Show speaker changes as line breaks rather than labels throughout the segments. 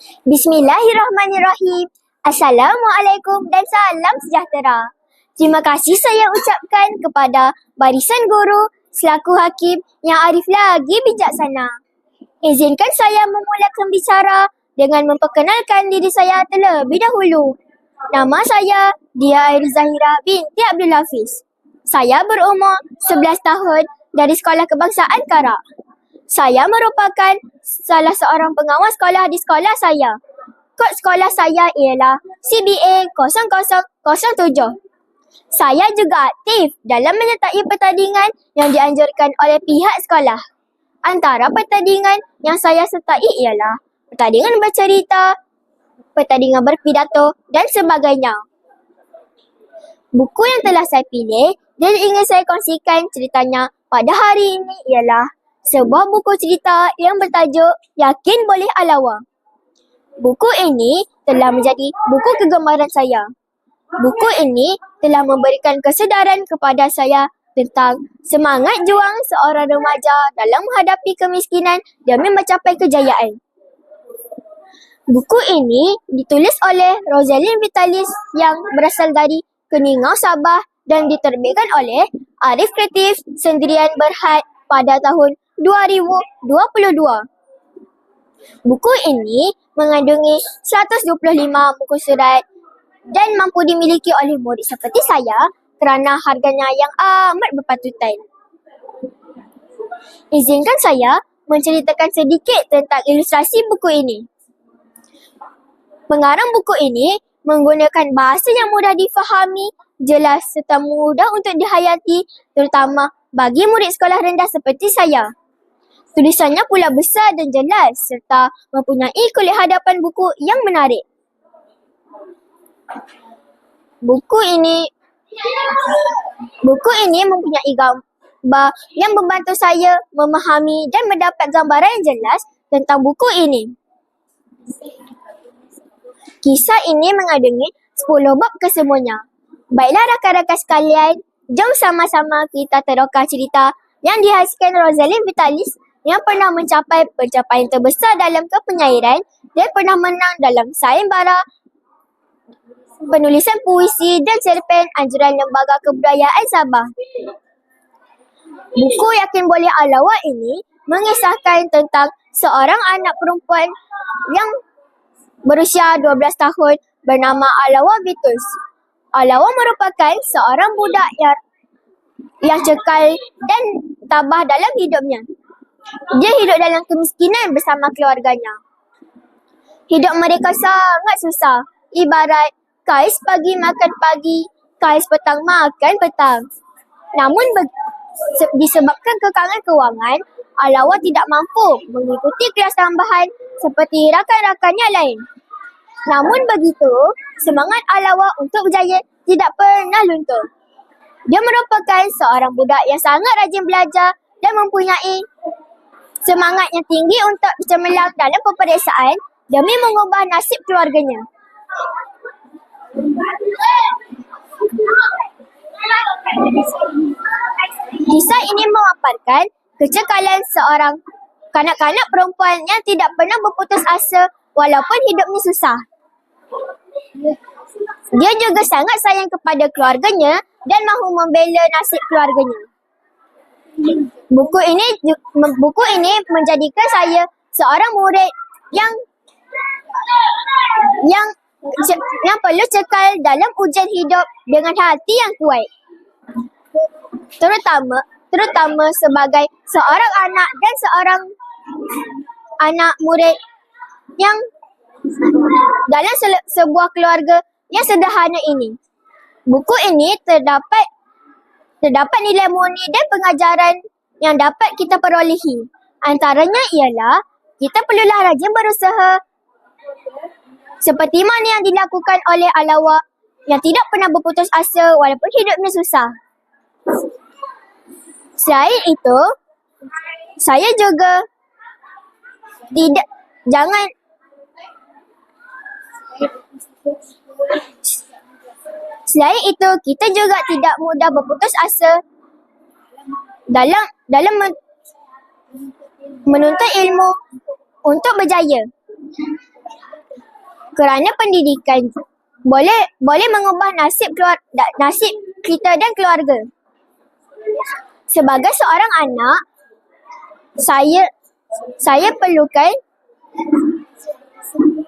Bismillahirrahmanirrahim. Assalamualaikum dan salam sejahtera. Terima kasih saya ucapkan kepada barisan guru selaku hakim yang arif lagi bijaksana. Izinkan saya memulakan bicara dengan memperkenalkan diri saya terlebih dahulu. Nama saya Dia Airi Zahira binti Abdul Hafiz. Saya berumur 11 tahun dari Sekolah Kebangsaan Karak. Saya merupakan salah seorang pengawas sekolah di sekolah saya. Kod sekolah saya ialah CBA 0007. Saya juga aktif dalam menyertai pertandingan yang dianjurkan oleh pihak sekolah. Antara pertandingan yang saya sertai ialah pertandingan bercerita, pertandingan berpidato dan sebagainya. Buku yang telah saya pilih dan ingin saya kongsikan ceritanya pada hari ini ialah sebuah buku cerita yang bertajuk Yakin Boleh Alawa. Buku ini telah menjadi buku kegemaran saya. Buku ini telah memberikan kesedaran kepada saya tentang semangat juang seorang remaja dalam menghadapi kemiskinan demi mencapai kejayaan. Buku ini ditulis oleh Rosalind Vitalis yang berasal dari Keningau, Sabah dan diterbitkan oleh Arif Kreatif Sendirian Berhad pada tahun 2022. Buku ini mengandungi 125 buku surat dan mampu dimiliki oleh murid seperti saya kerana harganya yang amat berpatutan. Izinkan saya menceritakan sedikit tentang ilustrasi buku ini. Pengarang buku ini menggunakan bahasa yang mudah difahami, jelas serta mudah untuk dihayati terutama bagi murid sekolah rendah seperti saya. Tulisannya pula besar dan jelas serta mempunyai kulit hadapan buku yang menarik. Buku ini buku ini mempunyai gambar yang membantu saya memahami dan mendapat gambaran yang jelas tentang buku ini. Kisah ini mengandungi 10 bab kesemuanya. Baiklah rakan-rakan sekalian, jom sama-sama kita teroka cerita yang dihasilkan Rosalind Vitalis yang pernah mencapai pencapaian terbesar dalam kepenyairan dan pernah menang dalam sayembara penulisan puisi dan cerpen anjuran Lembaga Kebudayaan Sabah. Buku Yakin Boleh Alawa ini mengisahkan tentang seorang anak perempuan yang berusia 12 tahun bernama Alawa Vitus. Alawa merupakan seorang budak yang yang cekal dan tabah dalam hidupnya. Dia hidup dalam kemiskinan bersama keluarganya. Hidup mereka sangat susah. Ibarat kais pagi makan pagi, kais petang makan petang. Namun disebabkan kekangan kewangan, Alawa tidak mampu mengikuti kelas tambahan seperti rakan-rakannya lain. Namun begitu, semangat Alawa untuk berjaya tidak pernah luntur. Dia merupakan seorang budak yang sangat rajin belajar dan mempunyai semangat yang tinggi untuk cemerlang dalam peperiksaan demi mengubah nasib keluarganya. Kisah ini memaparkan kecekalan seorang kanak-kanak perempuan yang tidak pernah berputus asa walaupun hidupnya susah. Dia juga sangat sayang kepada keluarganya dan mahu membela nasib keluarganya. Buku ini buku ini menjadikan saya seorang murid yang yang yang perlu cekal dalam ujian hidup dengan hati yang kuat. Terutama terutama sebagai seorang anak dan seorang anak murid yang dalam se- sebuah keluarga yang sederhana ini. Buku ini terdapat terdapat nilai murni dan pengajaran yang dapat kita perolehi. Antaranya ialah kita perlulah rajin berusaha seperti mana yang dilakukan oleh Alawa yang tidak pernah berputus asa walaupun hidupnya susah. Selain itu, saya juga tidak jangan Selain itu, kita juga tidak mudah berputus asa dalam dalam menuntut ilmu untuk berjaya. kerana pendidikan boleh boleh mengubah nasib keluar, nasib kita dan keluarga. Sebagai seorang anak, saya saya perlukan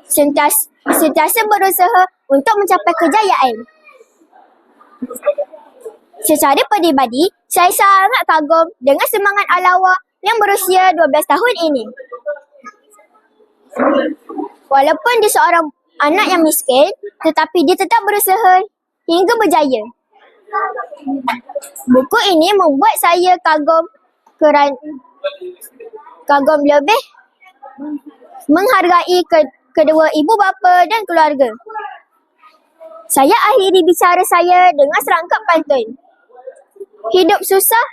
sentiasa, sentiasa berusaha untuk mencapai kejayaan. Secara peribadi, saya sangat kagum dengan semangat Alawa yang berusia 12 tahun ini. Walaupun dia seorang anak yang miskin, tetapi dia tetap berusaha hingga berjaya. Buku ini membuat saya kagum kerana kagum lebih menghargai ke, kedua ibu bapa dan keluarga. Saya akhiri bicara saya dengan serangkap pantun. Hidup susah.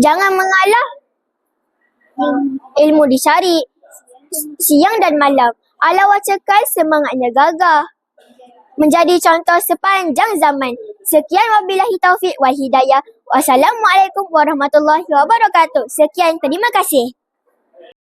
Jangan mengalah. Ilmu dicari. Siang dan malam. Ala cekal semangatnya gagah. Menjadi contoh sepanjang zaman. Sekian wabillahi taufiq wal hidayah. Wassalamualaikum warahmatullahi wabarakatuh. Sekian, terima kasih.